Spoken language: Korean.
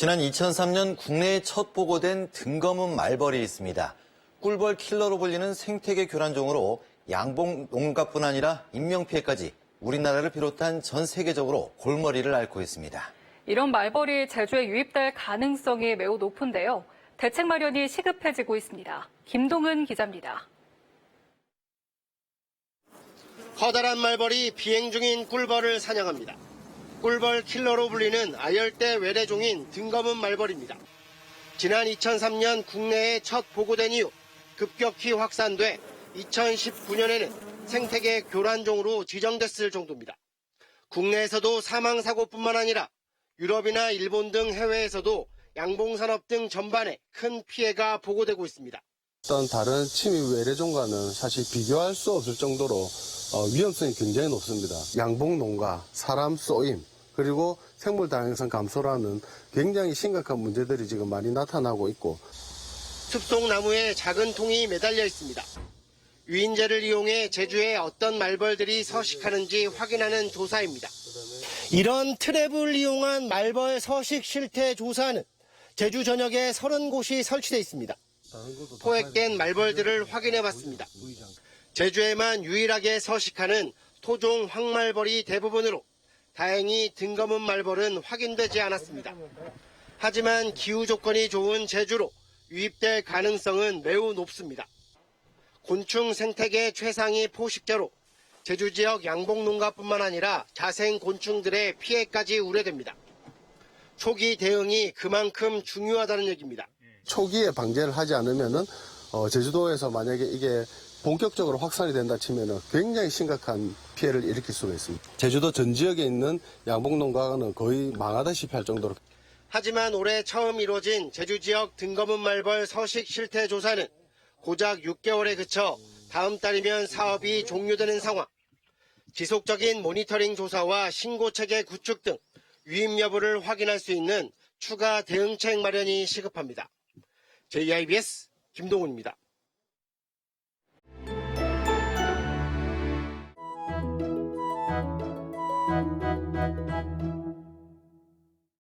지난 2003년 국내에 첫 보고된 등검은 말벌이 있습니다. 꿀벌 킬러로 불리는 생태계 교란종으로 양봉 농가뿐 아니라 인명피해까지 우리나라를 비롯한 전 세계적으로 골머리를 앓고 있습니다. 이런 말벌이 제주에 유입될 가능성이 매우 높은데요. 대책 마련이 시급해지고 있습니다. 김동은 기자입니다. 커다란 말벌이 비행 중인 꿀벌을 사냥합니다. 꿀벌 킬러로 불리는 아열대 외래종인 등검은 말벌입니다. 지난 2003년 국내에 첫 보고된 이후 급격히 확산돼 2019년에는 생태계 교란종으로 지정됐을 정도입니다. 국내에서도 사망 사고뿐만 아니라 유럽이나 일본 등 해외에서도 양봉산업 등 전반에 큰 피해가 보고되고 있습니다. 어떤 다른 침입 외래종과는 사실 비교할 수 없을 정도로 어, 위험성이 굉장히 높습니다. 양봉 농가, 사람 쏘임, 그리고 생물 다양성 감소라는 굉장히 심각한 문제들이 지금 많이 나타나고 있고 숲속 나무에 작은 통이 매달려 있습니다. 유인제를 이용해 제주에 어떤 말벌들이 서식하는지 확인하는 조사입니다. 이런 트랩을 이용한 말벌 서식 실태 조사는 제주 전역에 30곳이 설치되어 있습니다. 포획된 말벌들을 확인해 봤습니다. 제주에만 유일하게 서식하는 토종 황말벌이 대부분으로 다행히 등검은 말벌은 확인되지 않았습니다. 하지만 기후 조건이 좋은 제주로 유입될 가능성은 매우 높습니다. 곤충 생태계 최상위 포식자로 제주 지역 양봉 농가뿐만 아니라 자생 곤충들의 피해까지 우려됩니다. 초기 대응이 그만큼 중요하다는 얘기입니다. 초기에 방제를 하지 않으면은 어, 제주도에서 만약에 이게 본격적으로 확산이 된다 치면은 굉장히 심각한 피해를 일으킬 수가 있습니다. 제주도 전 지역에 있는 양봉 농가는 거의 망하다시피 할 정도로 하지만 올해 처음 이루어진 제주 지역 등검은 말벌 서식 실태 조사는 고작 6개월에 그쳐 다음 달이면 사업이 종료되는 상황. 지속적인 모니터링 조사와 신고 체계 구축 등 유입 여부를 확인할 수 있는 추가 대응책 마련이 시급합니다. JIBS 김동훈입니다. Thank you.